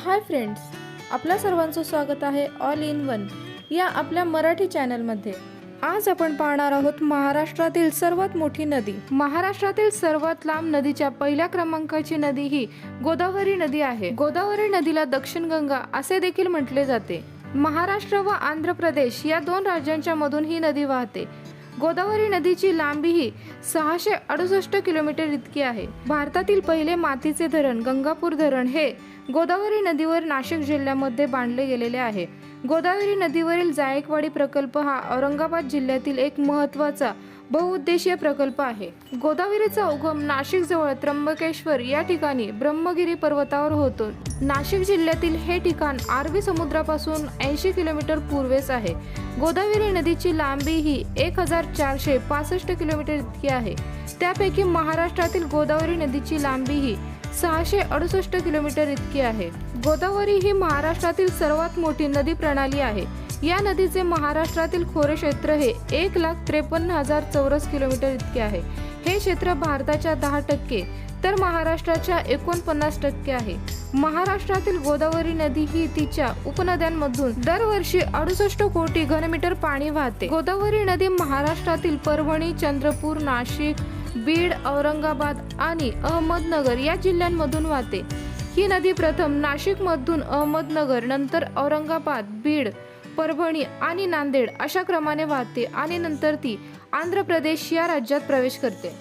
Hi friends आपल्या सर्वांचं स्वागत आहे ऑल इन वन या आपल्या मराठी चॅनलमध्ये. आज आपण पाहणार आहोत महाराष्ट्रातील सर्वात मोठी नदी. महाराष्ट्रातील सर्वात लांब नदीच्या पहिल्या क्रमांकाची नदी ही गोदावरी नदी आहे. गोदावरी नदीला दक्षिण गंगा असे देखील म्हटले जाते. महाराष्ट्र व आंध्र प्रदेश या दोन राज्यांच्या मधून ही नदी वाहते. गोदावरी नदीची लांबी ही सहाशे अडुसष्ट किलोमीटर इतकी आहे. भारतातील पहिले मातीचे धरण गंगापूर धरण हे गोदावरी नदीवर नाशिक जिल्ह्यामध्ये बांधले गेलेले आहे. गोदावरी नदीवरील जायकवाडी प्रकल्प हा औरंगाबाद जिल्ह्यातील एक महत्त्वाचा बहुउद्देशीय प्रकल्प आहे. गोदावरीचा उगम नाशिक जवळ त्र्यंबकेश्वर या ठिकाणी ब्रह्मगिरी पर्वतावर होतो. नाशिक जिल्ह्यातील हे ठिकाण आरबी समुद्रापासून ऐंशी किलोमीटर पूर्वेस आहे. गोदावरी नदीची लांबी ही एक हजार चारशे पासष्ट किलोमीटर इतकी आहे. त्यापैकी महाराष्ट्रातील गोदावरी नदीची लांबी ही सहाशे अडुसष्ट किलोमीटर इतकी आहे. गोदावरी ही महाराष्ट्रातील सर्वात मोठी नदी प्रणाली आहे. या नदीचे महाराष्ट्रातील खोरे क्षेत्र हे एक लाख त्रेपन्न हजार चौरस किलोमीटर इतके आहे. हे क्षेत्र भारताच्या दहा टक्के तर महाराष्ट्राच्या एकोणपन्नास टक्के आहे. महाराष्ट्रातील गोदावरी नदी ही तिच्या उपनद्यांमधून दरवर्षी अडुसष्ट कोटी घनमीटर पाणी वाहते. गोदावरी नदी महाराष्ट्रातील परभणी चंद्रपूर नाशिक बीड औरंगाबाद आणि अहमदनगर या जिल्ह्यांमधून वाहते. ही नदी प्रथम नाशिकमधून अहमदनगर नंतर औरंगाबाद बीड परभणी आणि नांदेड अशा क्रमाने वाहते आणि नंतर ती आंध्र प्रदेश या राज्यात प्रवेश करते.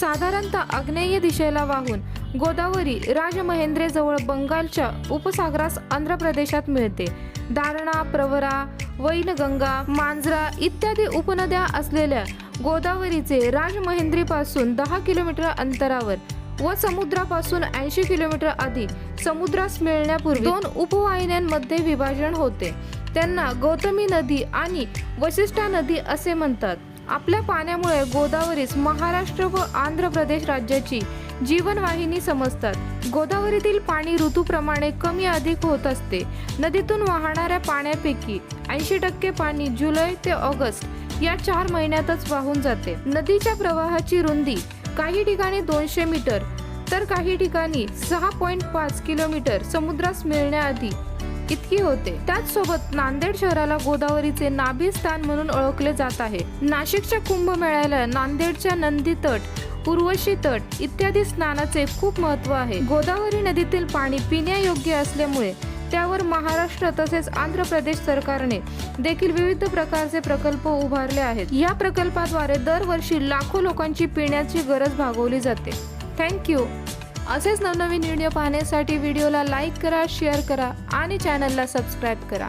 साधारणतः आग्नेय दिशेला वाहून गोदावरी राजमहेंद्रेजवळ बंगालच्या उपसागरास आंध्र प्रदेशात मिळते. दारणा प्रवरा वैनगंगा मांजरा इत्यादी उपनद्या असलेल्या गोदावरीचे राजमहेंद्रीपासून दहा किलोमीटर अंतरावर व समुद्रापासून ऐंशी किलोमीटर आधी समुद्रास मिळण्यापूर्वी दोन उपवाहिन्यांमध्ये विभाजन होते. त्यांना गौतमी नदी आणि वशिष्ठा नदी असे म्हणतात. आपल्या पाण्यामुळे गोदावरीस महाराष्ट्र व आंध्र प्रदेश राज्याची जीवनवाहिनी समजतात. गोदावरीतील पाणी ऋतूप्रमाणे कमी अधिक होत असते. नदीतून वाहणाऱ्या पाण्यापैकी ऐंशी टक्के पाणी जुलै ते ऑगस्ट या चार महिन्यातच वाहून जाते. नदीच्या प्रवाहाची रुंदी काही ठिकाणी दोनशे मीटर तर काही ठिकाणी सहा पॉईंट पाच किलोमीटर समुद्रास मिळण्याआधी इतकी होते. त्याचसोबत नांदेड शहराला गोदावरीचे नाभी स्थान म्हणून ओळखले जात आहे. नाशिकच्या कुंभमेळ्याला नांदेडच्या नंदी तट पूर्वशी तट इत्यादी स्नानाचे खूप महत्त्व आहे. गोदावरी नदीतील पाणी पिण्यायोग्य असल्यामुळे त्यावर महाराष्ट्र तसेच आंध्र प्रदेश सरकारने देखील विविध प्रकारचे प्रकल्प उभारले आहेत. या प्रकल्पाद्वारे दरवर्षी लाखो लोकांची पिण्याची गरज भागवली जाते. थँक्यू असेच नवनवीन व्हिडिओ पाहण्यासाठी व्हिडिओला लाईक करा शेअर करा आणि चॅनलला सबस्क्राईब करा.